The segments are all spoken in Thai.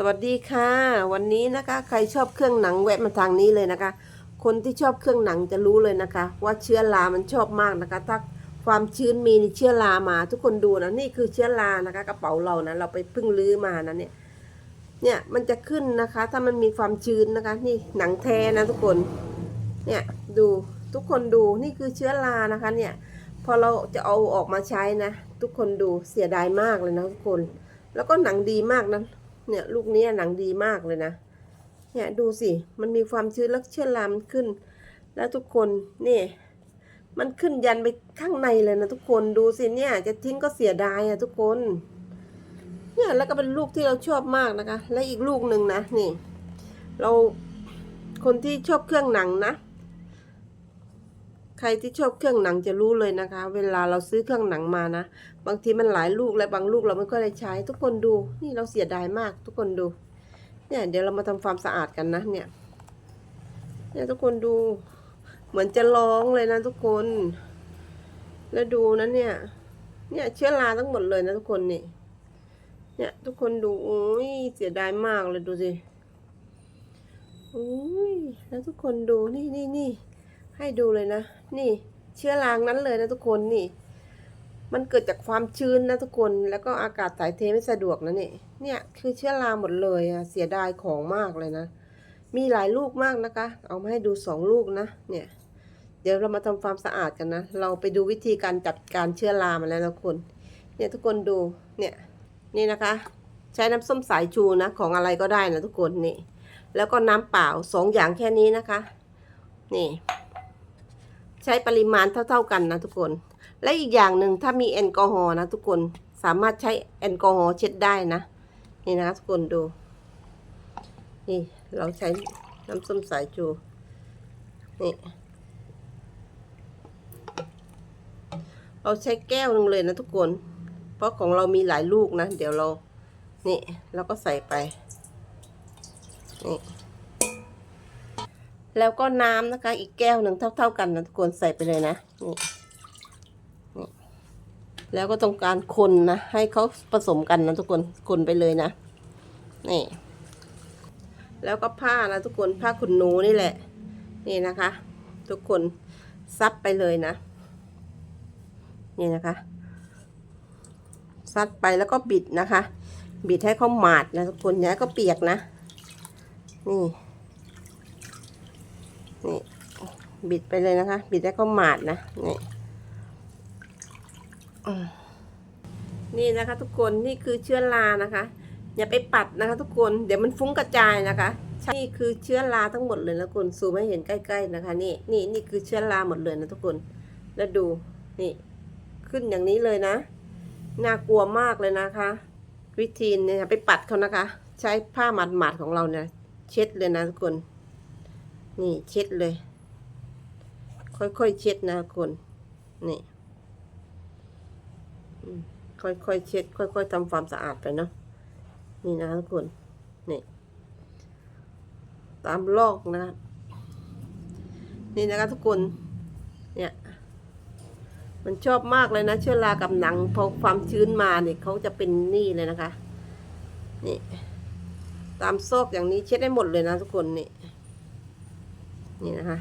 สวัสดีค่ะ วันนี้นะคะ ใครชอบเครื่องหนังแวะมาทางนี้เลยนะคะ คนที่ชอบเครื่องหนังจะรู้เลยนะคะ ว่าเชื้อรามันชอบมากนะคะ ถ้าความชื้นมีนี่เชื้อรามา ทุกคนดูนะนี่คือเชื้อรานะคะ กระเป๋าเรานะเราไปพิ่งลื้อมานะเนี่ยเนี่ยมันจะขึ้นนะคะ ถ้ามันมีความชื้นนะคะ นี่หนังแท้นะทุกคนเนี่ยดูทุกคนดูนี่คือเชื้อรานะคะ เนี่ยพอเราจะเอาออกมาใช้นะ ทุกคนดูเสียดายมากเลยนะทุกคน แล้วก็หนังดีมากนะ เนี่ยลูกนี้หนังดีมากเลยนะ เนี่ยดูสิ มันมีความชื้นแล้วเชื้อรามขึ้น แล้วทุกคนนี่มันขึ้นยันไปข้างในเลยนะทุกคนดูสิเนี่ย จะทิ้งก็เสียดายอะทุกคน เนี่ยแล้วก็เป็นลูกที่เราชอบมากนะคะ และอีกลูกหนึ่งนะนี่ เราคนที่ชอบเครื่องหนังนะ ใครที่ชอบเครื่องหนังจะรู้เลยนะคะ เวลาเราซื้อเครื่องหนังมานะ บางทีมันหลายลูกและบางลูกเราไม่ค่อยได้ใช้ ทุกคนดู นี่เราเสียดายมาก ทุกคนดู เนี่ยเดี๋ยวเรามาทำความสะอาดกันนะเนี่ย เนี่ยทุกคนดู เหมือนจะร้องเลยนะทุกคน แล้วดูนะเนี่ย เนี่ยเชื้อราทั้งหมดเลยนะทุกคนนี่ เนี่ยทุกคนดูโอ้ยเสียดายมากเลยดูสิโอ้ยแล้วทุกคนดูนี่นี่นี่ ให้ดูเลยนะ นี่เชื้อรางนั้นเลยนะทุกคนนี่ มันเกิดจากความชื้นนะทุกคนแล้วก็อากาศถ่ายเทไม่สะดวกนะนี่เนี่ยคือเชื้อราหมดเลยอะเสียดายของมากเลยนะ มีหลายลูกมากนะคะ เอามาให้ดูสองลูกนะ เนี่ย เดี๋ยวเรามาทำความสะอาดกันนะ เราไปดูวิธีการจัดการเชื้อรามาแล้วนะทุกคน เนี่ยทุกคนดูเนี่ยนี่นะคะ ใช้น้ำส้มสายชูนะของอะไรก็ได้นะทุกคนนี่ แล้วก็น้ำเปล่าสองอย่างแค่นี้นะคะ นี่ ช้ปริมาณเท่า ๆกันนะทุกคน และอีกอย่างหนึ่งถ้ามีแอลกอฮอล์นะทุกคนสามารถใช้แอลกอฮอล์เช็ดได้นะ นี่นะทุกคนดู นี่เราใช้น้ำส้มสายชูนี่เราใช้แก้วนึงเลยนะทุกคน เพราะของเรามีหลายลูกนะ เดี๋ยวเรา นี่เราก็ใส่ไป นี่ แล้วก็น้ำนะคะ อีกแก้วหนึ่งเท่า ๆ กันนะทุกคนใส่ไปเลยนะนี่แล้วก็ต้องการคนนะ ให้เขาผสมกันนะทุกคนคนไปเลยนะนี่แล้วก็ผ้านะทุกคนผ้าขนหนูนี่แหละ นี่นะคะ ทุกคนซับไปเลยนะ นี่นะคะ ซัดไปแล้วก็บิดนะคะ บิดให้เขาหมาดนะทุกคนอย่าให้เปียกนะ นี่ บิดไปเลยนะคะ บิดให้เขาหมาดนะนี่นี่นะคะ ทุกคนนี่คือเชื้อรานะคะ อย่าไปปัดนะคะ ทุกคนเดี๋ยวมันฟุ้งกระจายนะคะนี่คือเชื้อราทั้งหมดเลยนะทุกคนซูมให้เห็นใกล้ๆนะคะ นี่นี่นี่คือเชื้อราหมดเลยนะทุกคน แล้วดูนี่ ขึ้นอย่างนี้เลยนะน่ากลัวมากเลยนะคะ วิธีเนี่ยไปปัดเขานะคะ ใช้ผ้าหมาดๆของเราเนี่ย เช็ดเลยนะทุกคน นี่เช็ดเลย ค่อยๆเช็ดนะทุกคนนี่ค่อยๆเช็ด ค่อยๆทำความสะอาดไปเนาะนี่นะทุกคนนี่ตามลอกนะนี่นะคะทุกคน เนี่ย มันชอบมากเลยนะ เชื้อรากับหนังพอความชื้นมาเนี่ยเขาจะเป็นนี่เลยนะคะ นี่ ตามซอกอย่างนี้เช็ดได้หมดเลยนะทุกคนนี่ นี่นะคะ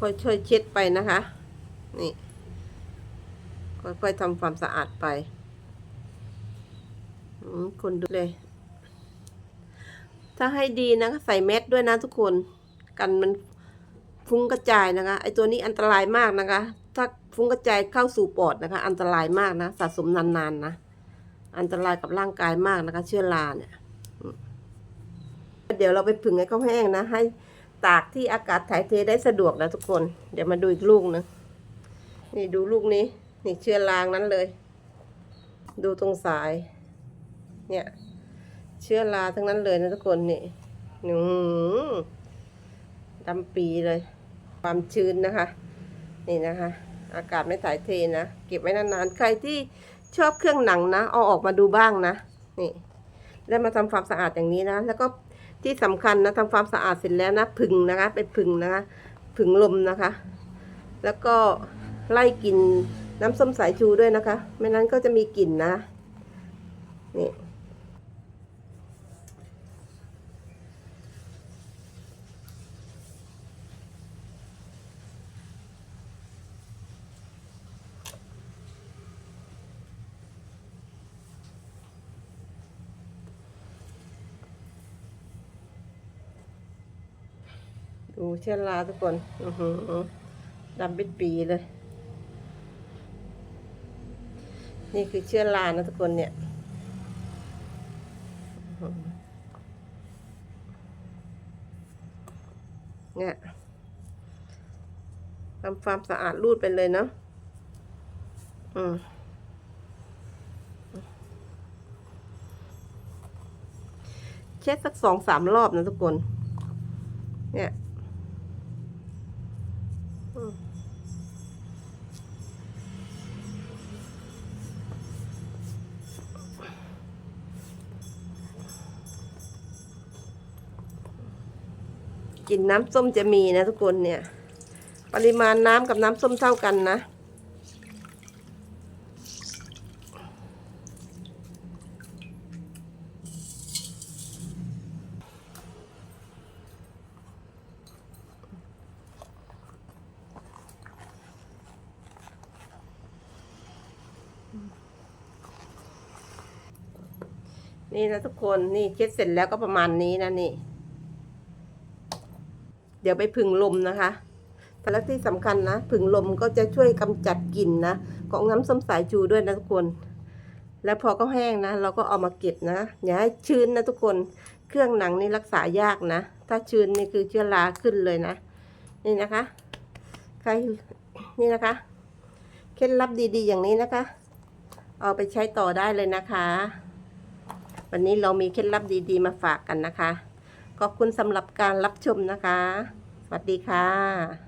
ค่อยๆเช็ดไปนะคะ นี่ ค่อยๆทำความสะอาดไปอืมคนดูเลย ถ้าให้ดีนะก็ใส่แมสด้วยนะทุกคน กันมันฟุ้งกระจายนะคะ ไอตัวนี้อันตรายมากนะคะ ถ้าฟุ้งกระจายเข้าสู่ปอดนะคะ อันตรายมากนะ สะสมนานๆนะอันตรายกับร่างกายมากนะคะ เชื้อราเนี่ย เดี๋ยวเราไปผึ่งให้เขาแห้งนะ ให้ ตากที่อากาศถ่ายเทได้สะดวกนะทุกคน เดี๋ยวมาดูอีกลูกหนึงนี่ดูลูกนี้ นี่เชื้อรางนั้นเลย ดูตรงสาย เนี่ย เชื้อราทั้งนั้นเลยนะทุกคนนี่อืมดำปีเลย ความชื้นนะคะ นี่นะคะ อากาศไม่ถ่ายเทนะ เก็บไว้นานๆ ใครที่ชอบเครื่องหนังนะ เอาออกมาดูบ้างนะ นี่แล้วมาทำความสะอาดอย่างนี้นะ แล้วก็ ที่สำคัญนะทำความสะอาดเสร็จแล้วนะผึ่งนะคะ ไปผึ่งนะคะผึ่งลมนะคะ แล้วก็ไล่กลิ่นน้ำส้มสายชูด้วยนะคะ ไม่นั้นก็จะมีกลิ่นนะนี่ ดูเชื้อราทุกคนอือหือดำเป็นปีเลย นี่คือเชื้อรานะทุกคนเนี่ยเนี่ยทำความสะอาดรูดไปเลยเนาะอืมเช็ดสักสองสามรอบนะทุกคน เนี่ย กลิ่นน้ำส้มจะมีนะทุกคนเนี่ย ปริมาณน้ำกับน้ำส้มเท่ากันนะ นี่นะทุกคนนี่เช็ดเสร็จแล้วก็ประมาณนี้นะนี่ ดี๋ยวไปผึ่งลมนะคะแต่ละที่สำคัญนะผึ่งลมก็จะช่วยกำจัดกลิ่นนะของน้ำส้มสายชูด้วยนะทุกคน แล้วพอเขาแห้งนะ เราก็เอามาเก็บนะอย่าให้ชื้นนะทุกคนเครื่องหนังนี่รักษายากนะ ถ้าชื้นนี่คือเชื้อราขึ้นเลยนะ นี่นะคะใครนี่นะคะ เคล็ดลับดีๆอย่างนี้นะคะ เอาไปใช้ต่อได้เลยนะคะ วันนี้เรามีเคล็ดลับดีๆมาฝากกันนะคะ ขอบคุณสำหรับการรับชมนะคะ สวัสดีค่ะ